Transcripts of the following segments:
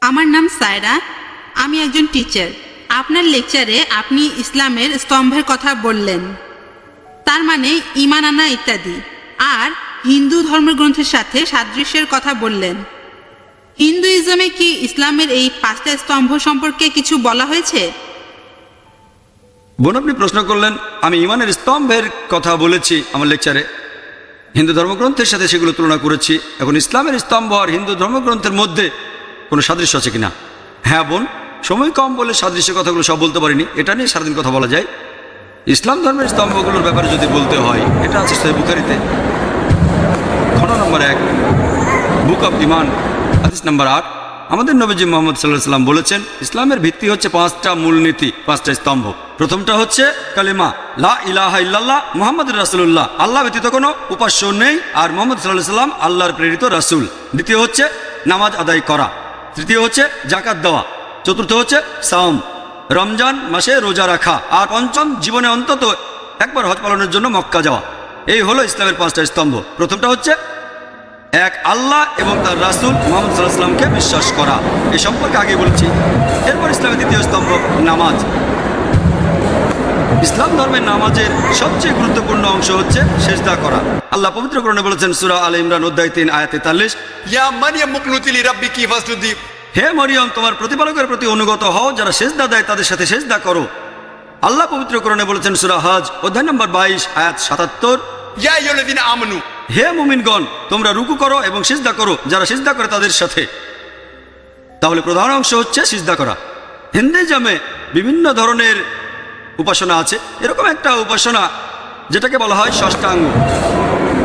আমার নাম সায়রা। আমি একজন টিচার আপনার লেকচারে আপনি ইসলামের স্তম্ভের কথা বললেন। তার মানে ইমান আনা ইত্যাদি। আর হিন্দু ধর্মগ্রন্থের সাথে সাদৃশ্যের কথা বললেন। হিন্দুইজমে কি ইসলামের এই পাঁচটা স্তম্ভ সম্পর্কে কিছু বলা হয়েছে? বোন, আপনি প্রশ্ন করলেন, আমি ইমানের স্তম্ভের কথা বলেছি আমার লেকচারে হিন্দু ধর্মগ্রন্থের সাথে সেগুলো তুলনা করেছি। এখন ইসলামের স্তম্ভ আর হিন্দু ধর্মগ্রন্থের মধ্যে কোনো সাদৃশ্য আছে কিনা? হ্যাঁ বোন, সময় কম বলে সাদৃশ্যের কথাগুলো সব বলতে পারিনি। এটা নিয়ে সারাদিন কথা বলা যায়। ইসলাম ধর্মের স্তম্ভগুলোর ব্যাপারে যদি বলতে হয়, এটা আছে সহি বুখারিতে। খণ্ড নম্বর এক, বুক অফ ইমান, হাদিস নম্বর আট। আমাদের নবীজি মোহাম্মদ সাল্লাহ সাল্লাম বলেছেন, ইসলামের ভিত্তি হচ্ছে পাঁচটা মূলনীতি, পাঁচটা স্তম্ভ। প্রথমটা হচ্ছে কালিমা, লা ইলাহা ইল্লাল্লাহ মোহাম্মদ রাসুল্লাহ আল্লাহ ব্যতীত কোনো উপাস্য নেই, আর মোহাম্মদ সাল্লাহ সাল্লাম আল্লাহর প্রেরিত রাসূল। দ্বিতীয় হচ্ছে নামাজ আদায় করা। তৃতীয় হচ্ছে জাকাত দেওয়া। চতুর্থ হচ্ছে সাওম। রমজান মাসে রোজা রাখা। আর পঞ্চম, জীবনে অন্তত একবার হজ পালনের জন্য মক্কা যাওয়া। এই হলো ইসলামের পাঁচটা স্তম্ভ। প্রথমটা হচ্ছে এক আল্লাহ এবং তার রাসুল মোহাম্মদ বিশ্বাস করা। এ সম্পর্কে আগে বলছি। এরপর ইসলামের দ্বিতীয় স্তম্ভ, নামাজ। ইসলাম ধর্মের নামাজের সবচেয়ে গুরুত্বপূর্ণ অংশ হচ্ছে সেজদা করা। আল্লাহ পবিত্র করণে বলেছেন, সুরা আল ইমরান উদ্দায় তিন, আয়াত তেতাল্লিশ, ইয়া হে মরিয়ম, তোমার প্রতিপালকের প্রতি অনুগত হও, যারা সেজদা দেয় তাদের সাথে সেজদা করো। আল্লাহ পবিত্রকরণে বলেছেন, সুরা হজ, অধ্যায় নম্বর বাইশ, আয়াত সাতাত্তর, ইয়া হে মুমিনগণ, তোমরা রুকু করো এবং সিজদা করো, যারা সিজদা করে তাদের সাথে। তাহলে প্রধান অংশ হচ্ছে সিজদা করা। হিন্দিজমে বিভিন্ন ধরনের উপাসনা আছে। এরকম একটা উপাসনা যেটাকে বলা হয় ষষ্ঠাঙ্গ।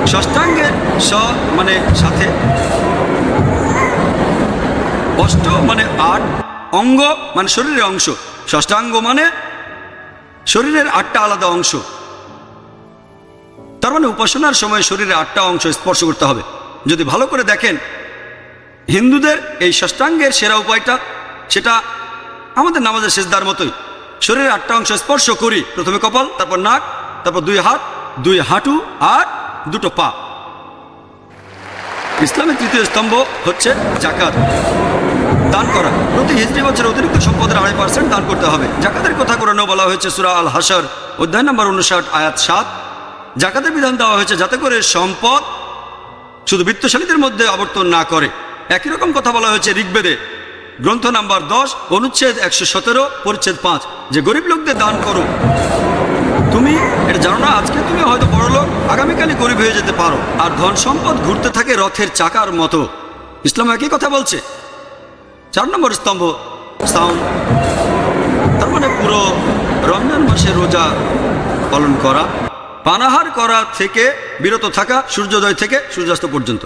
ষষ্ঠাঙ্গের স মানে সাথে, অষ্ট মানে আট, অঙ্গ মানে শরীরের অংশ। ষষ্ঠাঙ্গ মানে শরীরের আটটা আলাদা অংশ। তার মানে উপাসনার সময় শরীরে আটটা অংশ স্পর্শ করতে হবে। যদি ভালো করে দেখেন, হিন্দুদের এই ষষ্ঠাঙ্গের সেরা উপায়টা সেটা আমাদের নামাজের শেষদার মতোই। শরীরের আটটা অংশ স্পর্শ করি, প্রথমে কপাল, তারপর নাক, তারপর দুই হাত, দুই হাঁটু আর দুটো পা। ইসলামের তৃতীয় স্তম্ভ হচ্ছে জাকাত, দান করা। প্রতি হিজড়ি বছর অতিরিক্ত সম্পদের আড়াই পার্সেন্ট দান করতে হবে। জাকাতের কথা কোরআনেও বলা হয়েছে, সুরা আল হাসার অধ্যায় নম্বর উনষাট, আয়াত সাত। জাকাতের বিধান দেওয়া হয়েছে যাতে করে সম্পদ শুধু বৃত্তশালীদের মধ্যে আবর্তন না করে। একই রকম কথা বলা হয়েছে ঋগ্বেদে। গ্রন্থ নাম্বার দশ, অনুচ্ছেদ একশো সতেরো, পরিচ্ছেদ পাঁচ, যে গরিব লোকদের দান করো। তুমি, এটা জানো না, আজকে তুমি হয়তো বড় লোক আগামীকালই গরিব হয়ে যেতে পারো। আর ধন সম্পদ ঘুরতে থাকে রথের চাকার মতো। ইসলাম একই কথা বলছে। চার নম্বর স্তম্ভ তার মানে পুরো রমজান মাসে রোজা পালন করা। পানাহার করা থেকে, বিরত থাকা, সূর্যোদয় থেকে সূর্যাস্ত পর্যন্ত।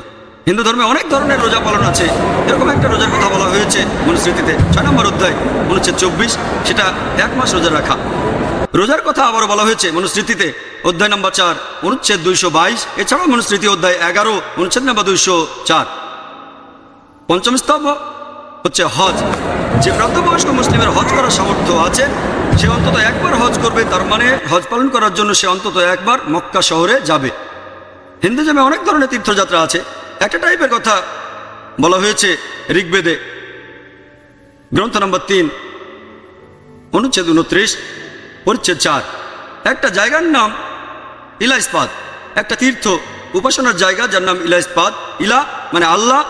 হিন্দু ধর্মে অনেক ধরনের রোজা পালন আছে। এরকম একটা রোজার কথা বলা হয়েছে মনুস্মৃতিতে ছয় নম্বর অধ্যায় অনুচ্ছেদ চব্বিশ, সেটা এক মাস রোজা রাখা। রোজার কথা আবারও বলা হয়েছে মনুস্মৃতিতে অধ্যায় নম্বর চার, অনুচ্ছেদ দুইশো বাইশ, এছাড়াও মনুস্মৃতি অধ্যায় এগারো, অনুচ্ছেদ নম্বর দুইশো চার। পঞ্চম স্তম্ভ হচ্ছে হজ। যে প্রাপ্তবয়স্ক মুসলিমের হজ করার সামর্থ্য আছে সে অন্তত একবার হজ করবে, তার মানে হজ পালন করার জন্য সে অন্তত একবার মক্কা শহরে যাবে। হিন্দুজমে অনেক ধরনের তীর্থযাত্রা আছে। একটা টাইপের কথা বলা হয়েছে ঋগ্বেদে। গ্রন্থ নম্বর তিন, অনুচ্ছেদ উনত্রিশ পরিচ্ছেদ চার। একটা জায়গার নাম ইলাইস্পাদ একটা তীর্থ উপাসনার জায়গা যার নাম ইলাইস্পাদ ইলা মানে আল্লাহ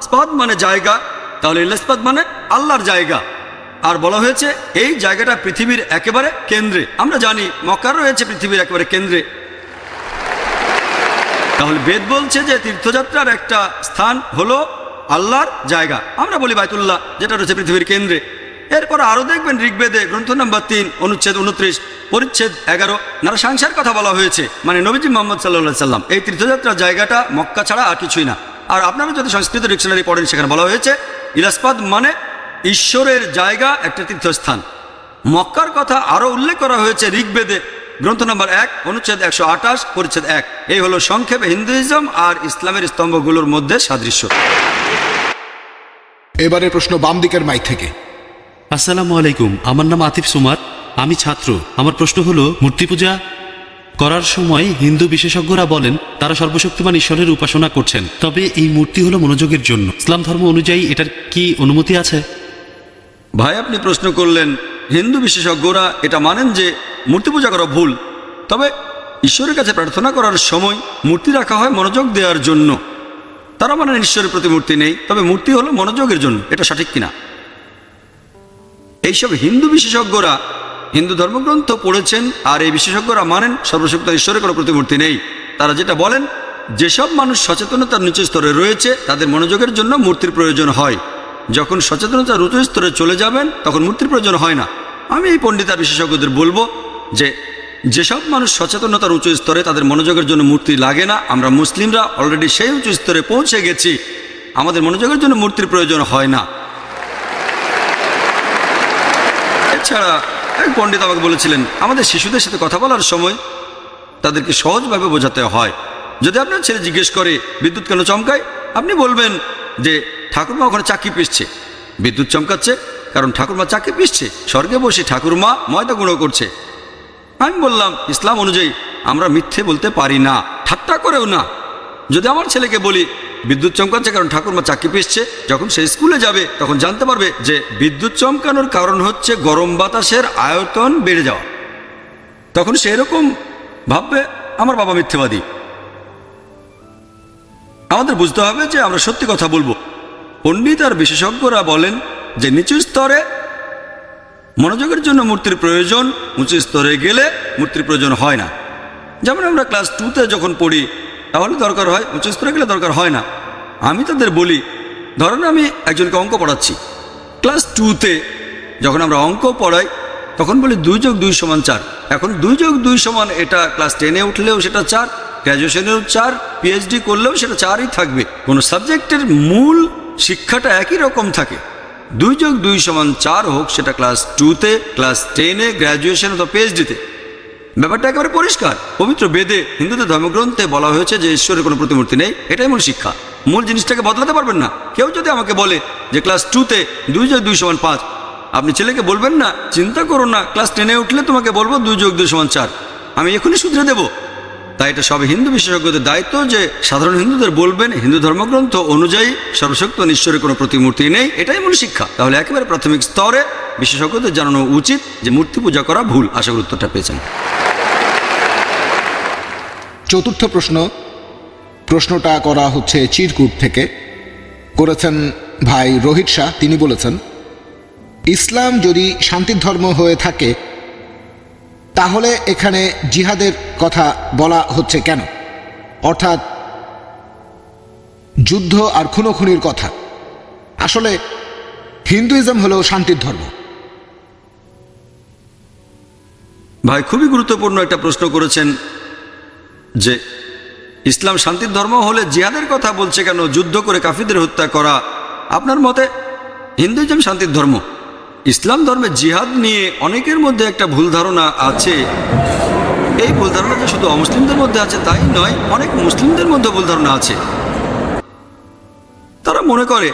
স্পাদ মানে জায়গা, তাহলে ইলাইস্পাদ মানে আল্লাহর জায়গা। আর বলা হয়েছে, এই জায়গাটা পৃথিবীর একেবারে কেন্দ্রে। আমরা জানি, মক্কার রয়েছে পৃথিবীর একেবারে কেন্দ্রে। তাহলে বেদ বলছে যে তীর্থযাত্রার একটা স্থান হলো আল্লাহর জায়গা। আমরা বলি বাইতুল্লাহ, যেটা রয়েছে পৃথিবীর কেন্দ্রে। এরপর আরও দেখবেন ঋগ্বেদে গ্রন্থ নম্বর তিন, অনুচ্ছেদ উনত্রিশ, পরিচ্ছেদ এগারো নারা সংসার কথা বলা হয়েছে। মানে নবীজি মোহাম্মদ সাল্লাহ সাল্লাম, এই তীর্থযাত্রার জায়গাটা মক্কা ছাড়া আর কিছুই না। আর আপনারা যদি সংস্কৃত ডিকশনারি পড়েন, সেখানে বলা হয়েছে, ইলাসপাদ মানে ঈশ্বরের জায়গা একটা তীর্থস্থান। মক্কার কথা আরও উল্লেখ করা হয়েছে ঋগ্বেদে। গ্রন্থ নম্বর এক অনুচ্ছেদ একশো আঠাশ পরিচ্ছেদ এক। এই হলো সংক্ষেপে হিন্দুইজম আর ইসলামের স্তম্ভগুলোর মধ্যে সাদৃশ্য। এবারে প্রশ্ন বাম দিকের মাইক থেকে। আসসালামু আলাইকুম আমার নাম আতিফ সুমার আমি ছাত্র। আমার প্রশ্ন হলো মূর্তি পূজা করার সময় হিন্দু বিশেষজ্ঞরা বলেন তারা সর্বশক্তিমান ঈশ্বরের উপাসনা করছেন। তবে এই মূর্তি হলো মনোযোগের জন্য। ইসলাম ধর্ম অনুযায়ী এটার কি অনুমতি আছে? ভাই, আপনি প্রশ্ন করলেন, হিন্দু বিশেষজ্ঞরা এটা মানেন যে মূর্তি পূজা করা ভুল। তবে ঈশ্বরের কাছে প্রার্থনা করার সময় মূর্তি রাখা হয় মনোযোগ দেওয়ার জন্য। তারা মানেন ঈশ্বরের প্রতি মূর্তি নেই, তবে মূর্তি হলো মনোযোগের জন্য, এটা সঠিক কিনা? এইসব হিন্দু বিশেষজ্ঞরা হিন্দু ধর্মগ্রন্থ পড়েছেন আর এই বিশেষজ্ঞরা মানেন সর্বশক্ত ঈশ্বরের কোনো প্রতিমূর্তি নেই। তারা যেটা বলেন, যেসব মানুষ সচেতনতার নিচু স্তরে রয়েছে, তাদের মনোযোগের জন্য মূর্তির প্রয়োজন হয়। যখন সচেতনতা স্তরে চলে যাবেন, তখন মূর্তির প্রয়োজন হয় না। আমি এই পণ্ডিতার বিশেষজ্ঞদের বলব যে, যেসব মানুষ সচেতনতার উঁচু স্তরে তাদের মনোযোগের জন্য মূর্তি লাগে না, আমরা মুসলিমরা অলরেডি সেই উঁচু স্তরে পৌঁছে গেছি, আমাদের মনোযোগের জন্য মূর্তির প্রয়োজন হয় না। এছাড়া এক পণ্ডিত আমাকে বলেছিলেন, আমাদের শিশুদের সাথে কথা বলার সময় তাদেরকে সহজভাবে বোঝাতে হয়। যদি আপনার ছেলে জিজ্ঞেস করে, বিদ্যুৎ কেন চমকায়? আপনি বলবেন যে ঠাকুরমা ওখানে চাকি পিসছে। বিদ্যুৎ চমকাচ্ছে, কারণ ঠাকুরমা চাকি পিসছে। স্বর্গে বসে ঠাকুরমা ময়দা গুঁড়ো করছে। আমি বললাম, ইসলাম অনুযায়ী আমরা মিথ্যে বলতে পারি না, ঠাট্টা করেও না। যদি আমার ছেলেকে বলি, বিদ্যুৎ চমকাচ্ছে কারণ ঠাকুরমা চাকি পিসছে, যখন সে স্কুলে যাবে, তখন জানতে পারবে যে বিদ্যুৎ চমকানোর কারণ হচ্ছে গরম বাতাসের আয়তন বেড়ে যাওয়া। তখন সে এরকম ভাববে, আমার বাবা মিথ্যেবাদী। আমাদের বুঝতে হবে যে আমরা সত্যি কথা বলব। পণ্ডিত আর বিশেষজ্ঞরা বলেন যে নিচু স্তরে মনোযোগের জন্য মূর্তির প্রয়োজন, উঁচু স্তরে গেলে মূর্তির প্রয়োজন হয় না। যেমন আমরা ক্লাস টুতে যখন পড়ি, তাহলে দরকার হয়, উঁচু স্তরে গেলে দরকার হয় না। আমি তাদের বলি, ধরেন আমি একজনকে অঙ্ক পড়াচ্ছি। ক্লাস টুতে যখন আমরা অঙ্ক পড়াই, তখন বলি দুই যোগ দুই সমান চার। এখন দুই যোগ দুই সমান এটা ক্লাস টেনে উঠলেও সেটা চার গ্র্যাজুয়েশনেও চার পিএইচডি করলেও সেটা চারই থাকবে। কোনো সাবজেক্টের মূল শিক্ষাটা একই রকম থাকে। দুই যোগ দুই সমান চার হোক, সেটা ক্লাস টুতে ক্লাস টেনে গ্র্যাজুয়েশন অথবা পিএইচডিতে ব্যাপারটা একেবারে পরিষ্কার। পবিত্র বেদে, হিন্দুদের ধর্মগ্রন্থে বলা হয়েছে যে ঈশ্বরের কোনো প্রতিমূর্তি নেই, এটাই মূল শিক্ষা। মূল জিনিসটাকে বদলাতে পারবেন না। কেউ যদি আমাকে বলে যে ক্লাস টুতে দুই যোগ দুই সমান পাঁচ, আপনি ছেলেকে বলবেন না, চিন্তা করো না ক্লাস টেনে উঠলে তোমাকে বলব দুই যোগ দুই সমান চার। আমি এখনই শুধরে দেবো। তাই এটা সব হিন্দু বিশেষজ্ঞদের দায়িত্ব যে সাধারণ হিন্দুদের বলবেন, হিন্দু ধর্মগ্রন্থ অনুযায়ী সর্বশক্ত ঈশ্বরের কোনো প্রতিমূর্তি নেই, এটাই মূল শিক্ষা। তাহলে একেবারে প্রাথমিক স্তরে বিশেষজ্ঞদের জানানো উচিত যে মূর্তি পূজা করা ভুল। আশা করি উত্তরটা পেয়েছেন। চতুর্থ প্রশ্ন, প্রশ্নটা করা হচ্ছে চিরকুট থেকে। করেছেন ভাই রোহিত শাহ, তিনি বলেছেন, ইসলাম যদি শান্তির ধর্ম হয়ে থাকে তাহলে এখানে জিহাদের কথা বলা হচ্ছে কেন? অর্থাৎ, যুদ্ধ আর খুনোখুনির কথা। আসলে, হিন্দুইজম হলো শান্তির ধর্ম। ভাই, খুবই গুরুত্বপূর্ণ একটা প্রশ্ন করেছেন যে, ইসলাম শান্তির ধর্ম হলে জিহাদের কথা বলছে কেন? যুদ্ধ করে কাফিদের হত্যা করা, আপনার মতে হিন্দুইজম শান্তির ধর্ম? ইসলাম ধর্মে জিহাদ নিয়ে অনেকের মধ্যে একটা ভুল ধারণা আছে। এই ভুল ধারণা যে শুধু অমুসলিমদের মধ্যে আছে তাই নয়, অনেক মুসলিমদের মধ্যে ভুল ধারণা আছে। তারা মনে করে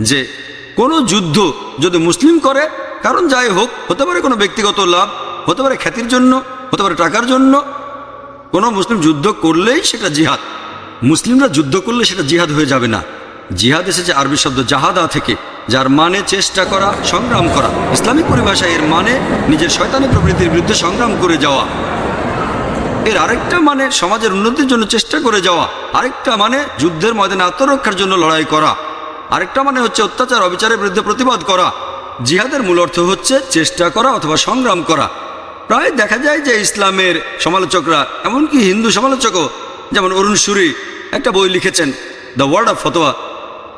যে কোনো যুদ্ধ যদি মুসলিম করে, কারণ যাই হোক, হতে পারে কোনো ব্যক্তিগত লাভ, হতে পারে খ্যাতির জন্য, হতে পারে টাকার জন্য। কোনো মুসলিম যুদ্ধ করলেই সেটা জিহাদ। মুসলিমরা যুদ্ধ করলে সেটা জিহাদ হয়ে যাবে না। জিহাদ এসেছে আরবি শব্দ জাহাদা থেকে। যার মানে চেষ্টা করা, সংগ্রাম করা। ইসলামিক পরিভাষায় এর মানে নিজের শয়তানি প্রবৃত্তির বিরুদ্ধে সংগ্রাম করে যাওয়া। এর আরেকটা মানে সমাজের উন্নতির জন্য চেষ্টা করে যাওয়া। আরেকটা মানে যুদ্ধের ময়দানে আত্মরক্ষার জন্য লড়াই করা। আরেকটা মানে হচ্ছে অত্যাচার, অবিচারের বিরুদ্ধে প্রতিবাদ করা। জিহাদের মূল অর্থ হচ্ছে চেষ্টা করা অথবা সংগ্রাম করা। প্রায় দেখা যায় যে ইসলামের সমালোচকরা, এমনকি হিন্দু সমালোচকও, যেমন অরুণ সুরি, একটা বই লিখেছেন, দ্য ওয়ার্ড অফ ফতোয়া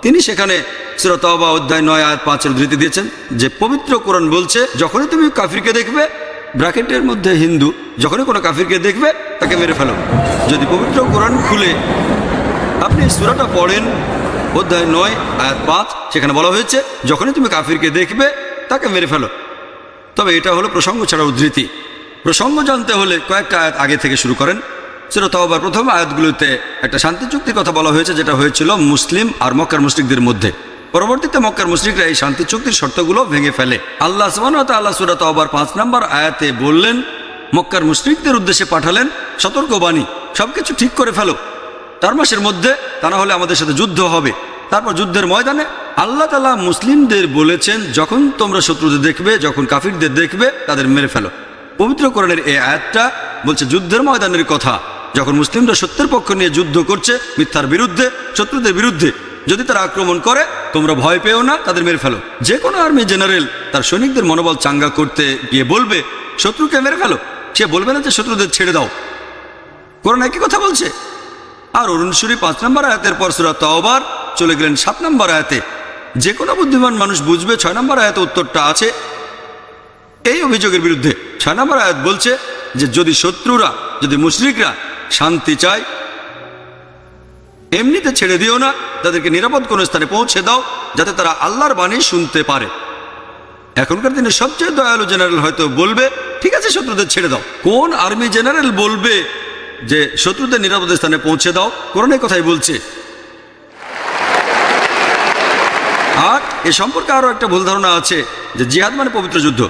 তিনি সেখানে সুরতবা অধ্যায় নয়, আয়াত পাঁচের ধৃতি দিয়েছেন যে পবিত্র কোরআন বলছে, যখনই তুমি কাফিরকে দেখবে, ব্র্যাকেটের মধ্যে হিন্দু, যখনই কোনো কাফিরকে দেখবে, তাকে মেরে ফেলো। যদি পবিত্র কোরআন খুলে, আপনি সুরাটা পড়েন, অধ্যায় নয়, আয়াত পাঁচ, সেখানে বলা হয়েছে, যখনই তুমি কাফিরকে দেখবে, তাকে মেরে ফেলো। তবে এটা হলো প্রসঙ্গ ছাড়া উদ্ধৃতি। প্রসঙ্গ জানতে হলে কয়েকটা আয়াত আগে থেকে শুরু করেন। সেটা তাওবার প্রথম আয়াতগুলোতে একটা শান্তি চুক্তির কথা বলা হয়েছে, যেটা হয়েছিল মুসলিম আর মক্কার মুসলিকদের মধ্যে। পরবর্তীতে মক্কার মুসলিকরা এই শান্তি চুক্তির শর্তগুলো ভেঙে ফেলে। আল্লাহ আল্লাহ সুরা তাওবার পাঁচ নম্বর আয়াতে বললেন, মক্কার মুশরিকদের উদ্দেশ্যে পাঠালেন সতর্কবাণী সবকিছু ঠিক করে ফেলো। চার মাসের মধ্যে তা না হলে আমাদের সাথে যুদ্ধ হবে। তারপর যুদ্ধের ময়দানে আল্লাহ তালা মুসলিমদের বলেছেন, যখন তোমরা শত্রুদের দেখবে, যখন কাফিরদের দেখবে, তাদের মেরে ফেলো। পবিত্র করণের এই আয়াতটা বলছে, যুদ্ধের ময়দানের কথা। যখন মুসলিমরা সত্যের পক্ষ নিয়ে যুদ্ধ করছে, মিথ্যার বিরুদ্ধে, শত্রুদের বিরুদ্ধে, যদি তারা আক্রমণ করে, তোমরা ভয় পেও না, তাদের মেরে ফেলো। যে কোনো আর্মি জেনারেল তার সৈনিকদের মনোবল চাঙ্গা করতে গিয়ে বলবে, শত্রুকে মেরে ফেলো। সে বলবে না যে, শত্রুদের ছেড়ে দাও। কোরআন একই কথা বলছে। আর অরুণশুরি পাঁচ নম্বর আয়াতের পর সুরা তওবার চলে গেলেন সাত নম্বর আয়াতে। যে কোনো বুদ্ধিমান মানুষ বুঝবে ছয় নম্বর আয়াতে উত্তরটা আছে। এই অভিযোগের বিরুদ্ধে ছয় নম্বর আয়াত বলছে যে, যদি শত্রুরা, যদি মুশরিকরা শান্তি চাই। এমনিতে ছেড়ে দিও না, তাদেরকে নিরাপদ কোনো স্থানে পৌঁছে দাও, যাতে তারা আল্লাহর বাণী শুনতে পারে। এখনকার দিনে সবচেয়ে দয়ালু জেনারেল হয়তো বলবে, ঠিক আছে শত্রুদের ছেড়ে দাও। কোন আর্মি জেনারেল বলবে যে, শত্রুদের নিরাপদ স্থানে পৌঁছে দাও? কোরআনের কথাই বলছে। আর এ সম্পর্কে আরও একটা ভুল ধারণা আছে, যে জিহাদ মানে পবিত্র যুদ্ধ।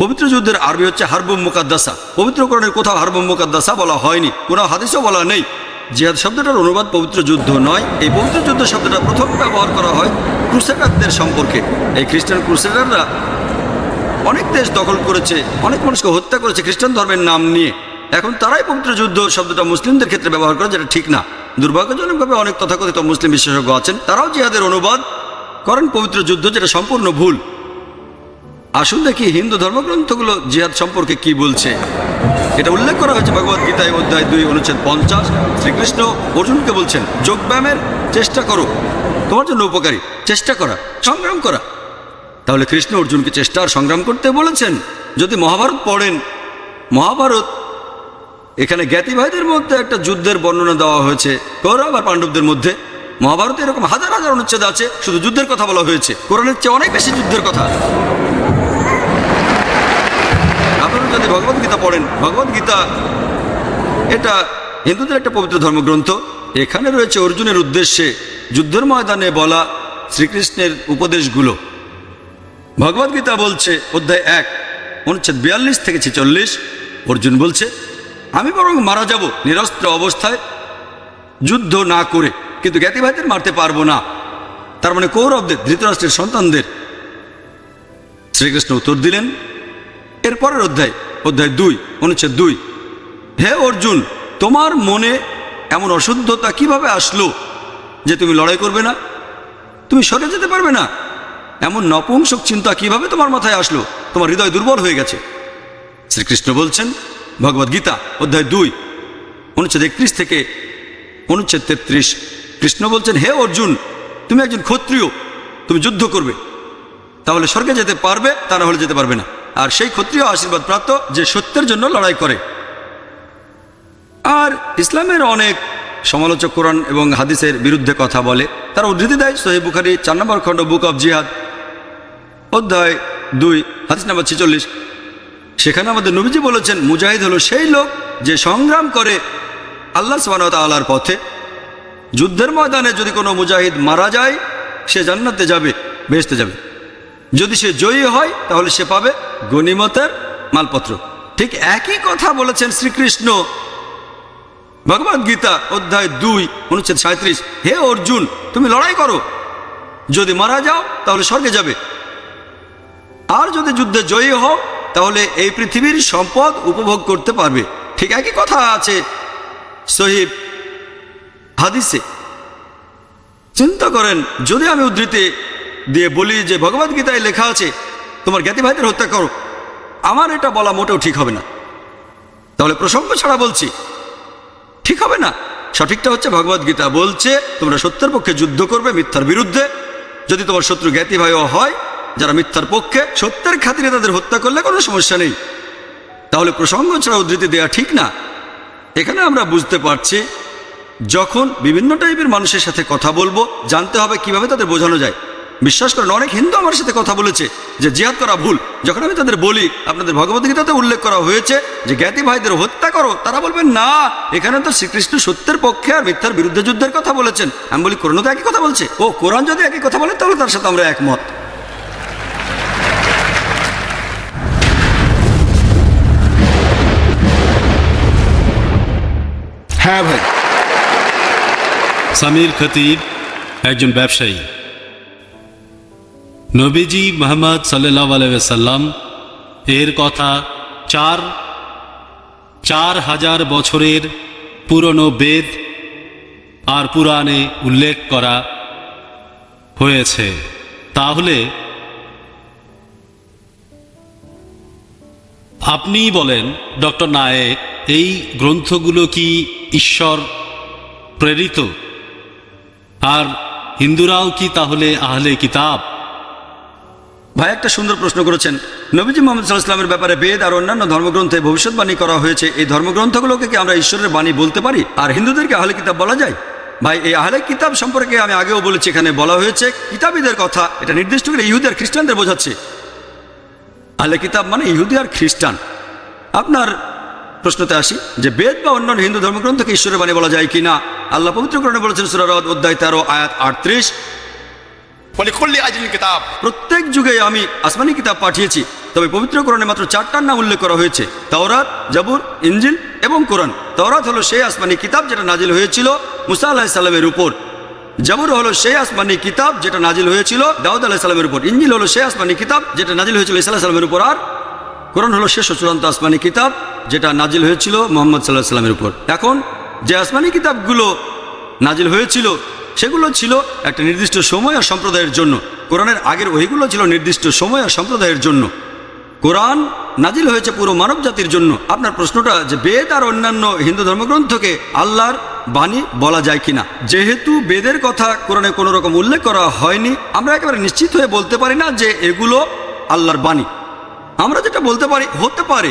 পবিত্র যুদ্ধের আরবি হচ্ছে হারবুম মুকাদ্দাসা। পবিত্রকরণের কোথাও হারবুম মুকাদ্দাসা বলা হয়নি, কোনো হাদিসও বলা নেই। জিহাদ শব্দটার অনুবাদ পবিত্র যুদ্ধ নয়, এই পবিত্র যুদ্ধ শব্দটা প্রথম ব্যবহার করা হয় ক্রুসেডারদের সম্পর্কে। এই খ্রিস্টান ক্রুসেডাররা অনেক দেশ দখল করেছে, অনেক মানুষকে হত্যা করেছে খ্রিস্টান ধর্মের নাম নিয়ে। এখন তারাই পবিত্র যুদ্ধ শব্দটা মুসলিমদের ক্ষেত্রে ব্যবহার করে যেটা ঠিক না। দুর্ভাগ্যজনকভাবে অনেক তথাকথিত মুসলিম বিশেষজ্ঞ আছেন, তারাও জিহাদের অনুবাদ করেন পবিত্র যুদ্ধ, যেটা সম্পূর্ণ ভুল। আসুন দেখি হিন্দু ধর্মগ্রন্থগুলো জিহাদ সম্পর্কে কি বলছে। এটা উল্লেখ করা হয়েছে ভগবত গীতায় অধ্যায় দুই, অনুচ্ছেদ পঞ্চাশ। শ্রীকৃষ্ণ অর্জুনকে বলছেন যোগব্যায়ামের চেষ্টা করো। তোমার জন্য উপকারী। চেষ্টা করা, সংগ্রাম করা। তাহলে কৃষ্ণ অর্জুনকে চেষ্টা আর সংগ্রাম করতে বলেছেন? যদি মহাভারত পড়েন, মহাভারত এখানে জ্ঞাতি ভাইদের মধ্যে একটা যুদ্ধের বর্ণনা দেওয়া হয়েছে। কৌরব আর পাণ্ডবদের মধ্যে মহাভারতে এরকম হাজার হাজার অনুচ্ছেদ আছে। শুধু যুদ্ধের কথা বলা হয়েছে। কোরআনের চেয়ে অনেক বেশি যুদ্ধের কথা। যদি ভগবত গীতা পড়েন। ভগবত গীতা এটা হিন্দুদের একটা পবিত্র ধর্মগ্রন্থ। এখানে রয়েছে অর্জুনের উদ্দেশ্যে যুদ্ধের ময়দানে বলা শ্রীকৃষ্ণের উপদেশগুলো। ভগবত গীতা বলছে, অধ্যায় এক, অনুচ্ছেদ বিয়াল্লিশ থেকে ছেচল্লিশ, অর্জুন বলছে, আমি বরং মারা যাব নিরস্ত্র অবস্থায়, যুদ্ধ না করে, কিন্তু জ্ঞাতি ভাইদের মারতে পারব না। তার মানে কৌরবদের, ধৃতরাষ্ট্রের সন্তানদের। শ্রীকৃষ্ণ উত্তর দিলেন এর পরের অধ্যায় অধ্যায় দুই, অনুচ্ছেদ দুই। হে অর্জুন, তোমার মনে এমন অশুদ্ধতা কীভাবে আসলো যে তুমি লড়াই করবে না? তুমি সরে যেতে পারবে না। এমন নপুংসক চিন্তা কীভাবে তোমার মাথায় আসলো? তোমার হৃদয় দুর্বল হয়ে গেছে। শ্রীকৃষ্ণ বলছেন ভগবদ গীতা, অধ্যায় দুই, অনুচ্ছেদ একত্রিশ থেকে অনুচ্ছেদ তেত্রিশ। কৃষ্ণ বলছেন, হে অর্জুন, তুমি একজন ক্ষত্রিয়, তুমি যুদ্ধ করবে। তাহলে স্বর্গে যেতে পারবে, তা না হলে যেতে পারবে না। আর সেই ক্ষত্রিয় আশীর্বাদ প্রাপ্ত যে সত্যের জন্য লড়াই করে। আর ইসলামের অনেক সমালোচক কোরআন এবং হাদিসের বিরুদ্ধে কথা বলে। তারা উদ্ধৃতি দেয় সোহেব বুখারি চার নম্বর খণ্ড, বুক অব জিহাদ, অধ্যায় দুই, হাদিস নাম্বার ছেচল্লিশ। সেখানে আমাদের নবীজি বলেছেন, মুজাহিদ হলো সেই লোক যে সংগ্রাম করে আল্লাহ সবানত আল্লাহর পথে। যুদ্ধের ময়দানে যদি কোনো মুজাহিদ মারা যায়, সে জান্নাতে যাবে, বেহেশতে যাবে। যদি সে জয়ী হয়, তাহলে সে পাবে গনিমতের মালপত্র। ঠিক একই কথা বলেছেন শ্রীকৃষ্ণ। ভগবদ গীতা অধ্যায় দুই, অনুচ্ছেদ সাঁত্রিশ হে অর্জুন, তুমি লড়াই করো। যদি মারা যাও, তাহলে স্বর্গে যাবে। আর যদি যুদ্ধে জয়ী হও, তাহলে এই পৃথিবীর সম্পদ উপভোগ করতে পারবে। ঠিক একই কথা আছে সহিব হাদিসে। চিন্তা করেন, যদি আমি উদ্ধৃতি দিয়ে বলি যে ভগবদ গীতায় লেখা আছে, তোমার জ্ঞাতি ভাইদের হত্যা করো। আমার এটা বলা মোটেও ঠিক হবে না। তাহলে প্রসঙ্গ ছাড়া বলছি, ঠিক হবে না? সঠিকটা হচ্ছে ভগবদ গীতা বলছে, তোমরা সত্যের পক্ষে যুদ্ধ করবে মিথ্যার বিরুদ্ধে। যদি তোমার শত্রু জ্ঞাতি ভাইও হয়, যারা মিথ্যার পক্ষে, সত্যের খাতিরে তাদের হত্যা করলে কোনো সমস্যা নেই। তাহলে প্রসঙ্গ ছাড়া উদ্ধৃতি দেওয়া ঠিক না। এখানে আমরা বুঝতে পারছি, যখন বিভিন্ন টাইপের মানুষের সাথে কথা বলব, জানতে হবে কীভাবে তাদের বোঝানো যায়। বিশ্বাস করেন অনেক হিন্দু আমার সাথে কথা বলেছে যে জিহাদ করা ভুল। যখন আমি তাদের বলি আপনাদের ভগবদ্গীতাতে উল্লেখ করা হয়েছে যে জ্ঞাতি ভাইদের হত্যা করো তারা বলবেন না এখানে তো শ্রীকৃষ্ণ সত্যের পক্ষে আর মিথ্যার বিরুদ্ধে যুদ্ধের কথা বলেছেন। আমি বলি কোরআন তো একই কথা বলছে? ও কোরআন যদি একই কথা বলে তাহলে তার সাথে আমরা একমত। হ্যাঁ ভাই। সামির খতিব একজন ব্যবসায়ী। নবীজি মোহাম্মদ সাল্লাহ আলাইসাল্লাম এর কথা চার চার হাজার বছরের পুরনো বেদ আর পুরাণে উল্লেখ করা হয়েছে। তাহলে আপনি বলেন, ডক্টর নায়েক, এই গ্রন্থগুলো কি ঈশ্বর প্রেরিত? আর হিন্দুরাও কি তাহলে আহলে কিতাব? ভাই, একটা সুন্দর প্রশ্ন করেছেন। নবীজি মোহাম্মদ সাল্লাহ ব্যাপারে বেদ আর অন্যান্য ধর্মগ্রন্থে ভবিষ্যৎবাণী করা হয়েছে। এই ধর্মগ্রন্থগুলোকে কি আমরা ঈশ্বরের বাণী বলতে পারি? আর হিন্দুদেরকে আহলে কিতাব বলা যায়? ভাই, এই আহলে কিতাব সম্পর্কে আমি আগেও বলেছি, এখানে বলা হয়েছে, কিতাবীদের কথা, এটা নির্দিষ্ট করে ইহুদি আর খ্রিস্টানদের বোঝাচ্ছে। আহলে কিতাব মানে ইহুদি আর খ্রিস্টান। আপনার প্রশ্নতে আসি, যে বেদ বা অন্যান্য হিন্দু ধর্মগ্রন্থকে ঈশ্বরের বাণী বলা যায় কি না আল্লাহ পবিত্রকরণে বলেছেন সুরারদ অধ্যায় তেরো, আয়াত আটত্রিশ। কিতাব। প্রত্যেক যুগে আমি আসমানি কিতাব পাঠিয়েছি, তবে পবিত্র কোরআনে মাত্র চারটার নাম উল্লেখ করা হয়েছে। তাওরাত, জাবুর ইঞ্জিল এবং কোরআন। তাওরাত হলো সেই আসমানি কিতাব যেটা নাজিল হয়েছিল মুসা আল্লাহ সাল্লামের উপর। জাবুর হলো সেই আসমানি কিতাব যেটা নাজিল হয়েছিল দাউদ আলাহ সাল্লামের উপর। ইঞ্জিল হলো সেই আসমানি কিতাব যেটা নাজিল হয়েছিল ইসা সাল্লামের উপর। আর কোরআন হলো শেষ চূড়ান্ত আসমানি কিতাব যেটা নাজিল হয়েছিল মোহাম্মদ সাল্লাহ সাল্লামের উপর। এখন যে আসমানি কিতাবগুলো নাজিল হয়েছিল সেগুলো ছিল একটা নির্দিষ্ট সময় আর সম্প্রদায়ের জন্য। কোরআনের আগের ওইগুলো ছিল নির্দিষ্ট সময় আর সম্প্রদায়ের জন্য। কোরআন নাজিল হয়েছে পুরো মানব জাতির জন্য। আপনার প্রশ্নটা যে বেদ আর অন্যান্য হিন্দু ধর্মগ্রন্থকে আল্লাহর বাণী বলা যায় কিনা? যেহেতু বেদের কথা কোরআনে কোনো রকম উল্লেখ করা হয়নি, আমরা একেবারে নিশ্চিত হয়ে বলতে পারি না যে এগুলো আল্লাহর বাণী। আমরা যেটা বলতে পারি, হতে পারে,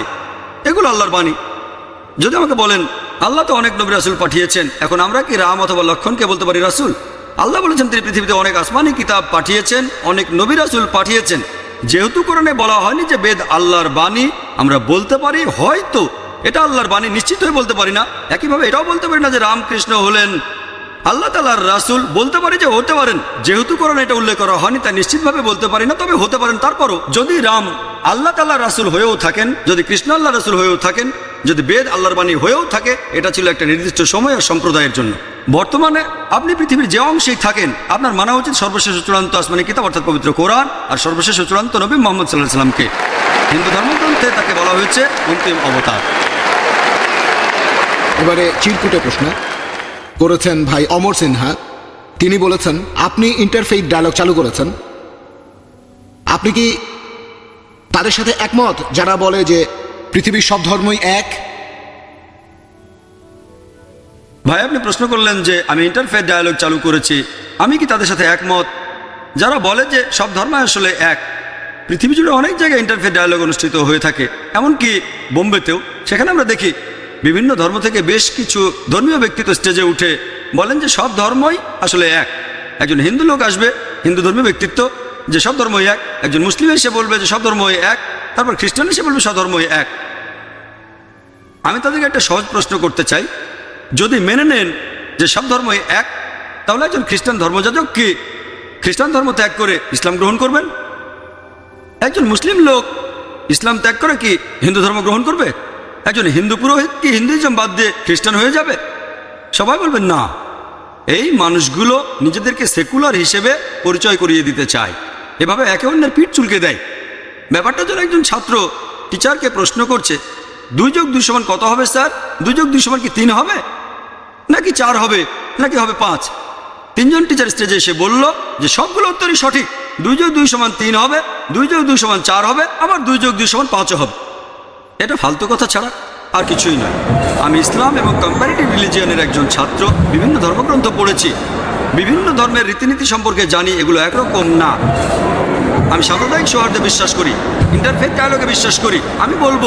এগুলো আল্লাহর বাণী। যদি আমাকে বলেন আল্লাহ তো অনেক নবী রাসুল পাঠিয়েছেন। এখন আমরা কি রাম অথবা লক্ষণকে বলতে পারি রাসুল? আল্লাহ বলেছেন তিনি পৃথিবীতে অনেক আসমানি কিতাব পাঠিয়েছেন, অনেক নবী রাসুল পাঠিয়েছেন। যেহেতু কোরআনে বলা হয়নি যে বেদ আল্লাহর বাণী, আমরা বলতে পারি হয়তো এটা আল্লাহর বাণী নিশ্চিত হয়ে বলতে পারি না। একইভাবে এটাও বলতে পারি না যে রামকৃষ্ণ হলেন। আল্লাহ তালার রাসুল বলতে পারি যে হতে পারেন। যেহেতু কোরআন এটা উল্লেখ করা হয়নি তা নিশ্চিতভাবে বলতে পারি না, তবে হতে পারেন। তারপরও যদি রাম আল্লাহ তাল্লাহ রাসুল হয়েও থাকেন, যদি কৃষ্ণ আল্লাহ রাসুল হয়েও থাকেন যদি বেদ আল্লাহর বাণী হয়েও থাকে, এটা ছিল একটা নির্দিষ্ট সময় আর সম্প্রদায়ের জন্য। বর্তমানে আপনি পৃথিবীর যে অংশেই থাকেন, আপনার মানা উচিত সর্বশেষ চূড়ান্ত আসমানি কিতাব, অর্থাৎ পবিত্র কোরআন, আর সর্বশেষ চূড়ান্ত নবী মোহাম্মদ সাল্লাহ সাল্লামকে। হিন্দু ধর্মগ্রন্থে তাকে বলা হয়েছে অন্তিম অবতার। এবারে চিরকুটে প্রশ্ন। করেছেন ভাই অমর সিনহা। তিনি বলেছেন, আপনি ইন্টারফেইথ ডায়লগ চালু করেছেন। আপনি কি তাদের সাথে একমত? যারা বলে যে পৃথিবীর সব ধর্মই এক? ভাই, আপনি প্রশ্ন করলেন যে আমি ইন্টারফেথ ডায়ালগ চালু করেছি। আমি কি তাদের সাথে একমত? যারা বলে যে সব ধর্ম আসলে এক, পৃথিবী জুড়ে অনেক জায়গায় ইন্টারফেথ ডায়ালগ অনুষ্ঠিত হয়ে থাকে। এমনকি বোম্বেতেও। সেখানে আমরা দেখি বিভিন্ন ধর্ম থেকে বেশ কিছু ধর্মীয় ব্যক্তিত্ব স্টেজে উঠে বলেন যে সব ধর্মই আসলে এক। একজন হিন্দু লোক আসবে, হিন্দু ধর্মীয় ব্যক্তিত্ব, যে সব ধর্মই এক। একজন মুসলিম এসে বলবে যে সব ধর্মই এক। তারপর খ্রিস্টান এসে বলবে সব ধর্মই এক। আমি তাদেরকে একটা সহজ প্রশ্ন করতে চাই। যদি মেনে নেন যে সব ধর্মই এক, তাহলে একজন খ্রিস্টান ধর্মযাজক কি খ্রিস্টান ধর্ম ত্যাগ করে ইসলাম গ্রহণ করবেন? একজন মুসলিম লোক ইসলাম ত্যাগ করে কি হিন্দু ধর্ম গ্রহণ করবে? একজন হিন্দু পুরোহিত কি হিন্দুইজম বাদ দিয়ে খ্রিস্টান হয়ে যাবে? সবাই বলবেন না। এই মানুষগুলো নিজেদেরকে সেকুলার হিসেবে পরিচয় করিয়ে দিতে চায়। এভাবে একে অন্যের পিঠ চুলকে দেয়। ব্যাপারটা যেন একজন ছাত্র, টিচারকে প্রশ্ন করছে দুই যোগ দুই সমান কত হবে, স্যার? দুই যোগ দুই সমান কি তিন হবে? নাকি চার হবে? নাকি হবে পাঁচ? তিনজন টিচার স্টেজে এসে বলল যে সবগুলো উত্তরই সঠিক। দুই যোগ দুই সমান তিন হবে, দুই যোগ দুই সমান চার হবে, আবার দুই যোগ দুই সমান পাঁচও হবে। এটা ফালতু কথা ছাড়া আর কিছুই নয়। আমি ইসলাম এবং কম্পারেটিভ রিলিজিয়নের একজন ছাত্র, বিভিন্ন ধর্মগ্রন্থ পড়েছি। বিভিন্ন ধর্মের রীতিনীতি সম্পর্কে জানি, এগুলো একরকম না। আমি সাম্প্রদায়িক সৌহার্দে বিশ্বাস করি ইন্টারফেথ ডায়ালগে বিশ্বাস করি। আমি বলব,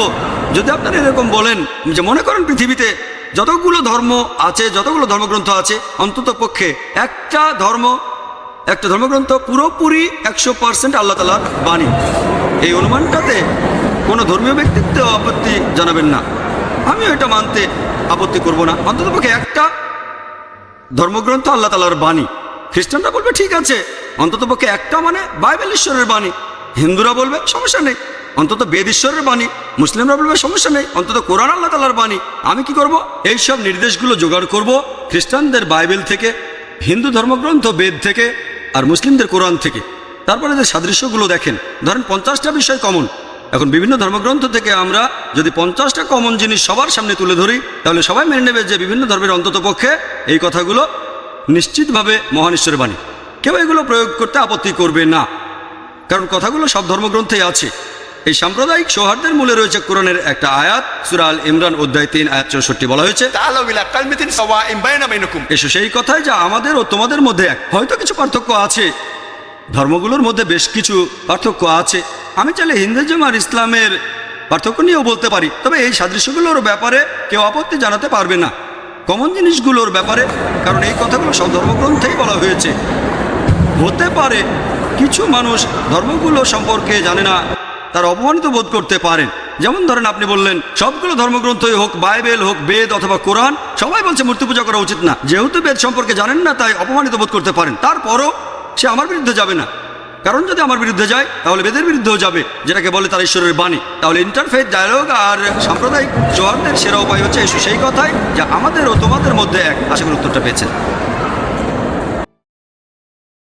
যদি আপনারা এরকম বলেন, যে মনে করেন পৃথিবীতে যতগুলো ধর্ম আছে, যতগুলো ধর্মগ্রন্থ আছে, অন্তত পক্ষে একটা ধর্ম, একটা ধর্মগ্রন্থ পুরোপুরি একশো পার্সেন্ট আল্লাহ তালার বাণী। এই অনুমানটাতে কোনো ধর্মীয় ব্যক্তিত্ব আপত্তি জানাবেন না। আমিও এটা মানতে আপত্তি করব না। অন্তত পক্ষে একটা ধর্মগ্রন্থ আল্লাহ তালার বাণী। খ্রিস্টানরা বলবে, ঠিক আছে। অন্ততপক্ষে একটা মানে বাইবেল ঈশ্বরের বাণী। হিন্দুরা বলবে, সমস্যা নেই। অন্তত বেদ ঈশ্বরের বাণী, মুসলিমরা বলবে, সমস্যা নেই। অন্তত কোরআন আল্লাহ তালার বাণী। আমি কি করব? এই সব নির্দেশগুলো জোগাড় করব খ্রিস্টানদের বাইবেল থেকে, হিন্দু ধর্মগ্রন্থ বেদ থেকে আর মুসলিমদের কোরআন থেকে। তারপরে যে সাদৃশ্যগুলো দেখেন, ধরেন পঞ্চাশটা বিষয় কমন এখন বিভিন্ন ধর্মগ্রন্থ থেকে আমরা যদি পঞ্চাশটা কমন জিনিস সবার সামনে তুলে ধরি, তাহলে সবাই মেনে নেবে যে বিভিন্ন ধর্মের অন্তত পক্ষে এই কথাগুলো নিশ্চিতভাবে মহান ঈশ্বরের বাণী। কেউ এগুলো প্রয়োগ করতে আপত্তি করবে না। কারণ কথাগুলো সব ধর্মগ্রন্থেই আছে। এই সাম্প্রদায়িক সৌহার্দের মূলে রয়েছে কোরআনের একটা আয়াত সুরাল ইমরান অধ্যায় তিন আয়াত চৌষট্টি বলা হয়েছে। এসো সেই কথাই যা আমাদের ও তোমাদের মধ্যে হয়তো কিছু পার্থক্য আছে। ধর্মগুলোর মধ্যে বেশ কিছু পার্থক্য আছে। আমি চাইলে হিন্দুজম আর ইসলামের পার্থক্য নিয়েও বলতে পারি তবে এই সাদৃশ্যগুলোর ব্যাপারে কেউ আপত্তি জানাতে পারবে না। কমন জিনিসগুলোর ব্যাপারে কারণ এই কথাগুলো সব ধর্মগ্রন্থেই বলা হয়েছে। হতে পারে। কিছু মানুষ ধর্মগুলো সম্পর্কে জানে না, তার অপমানিত বোধ করতে পারেন। যেমন ধরেন আপনি বললেন, সবগুলো ধর্মগ্রন্থই হোক, বাইবেল হোক, বেদ অথবা কোরআন, সবাই বলছে মূর্তি পূজা করা উচিত না। যেহেতু বেদ সম্পর্কে জানেন না, তাই অপমানিত বোধ করতে পারেন। তারপরও সে আমার বিরুদ্ধে যাবে না। কারণ যদি আমার বিরুদ্ধে যায়, তাহলে বেদের বিরুদ্ধেও যাবে। যেটাকে বলে তার ঈশ্বরের বাণী। তাহলে ইন্টারফেস ডায়ালগ আর সাম্প্রদায়িক জোয়ারদের সেরা উপায় হচ্ছে সেই কথাই, যা আমাদের ও তোমাদের মধ্যে এক। আশা করি উত্তরটা পেয়েছেন।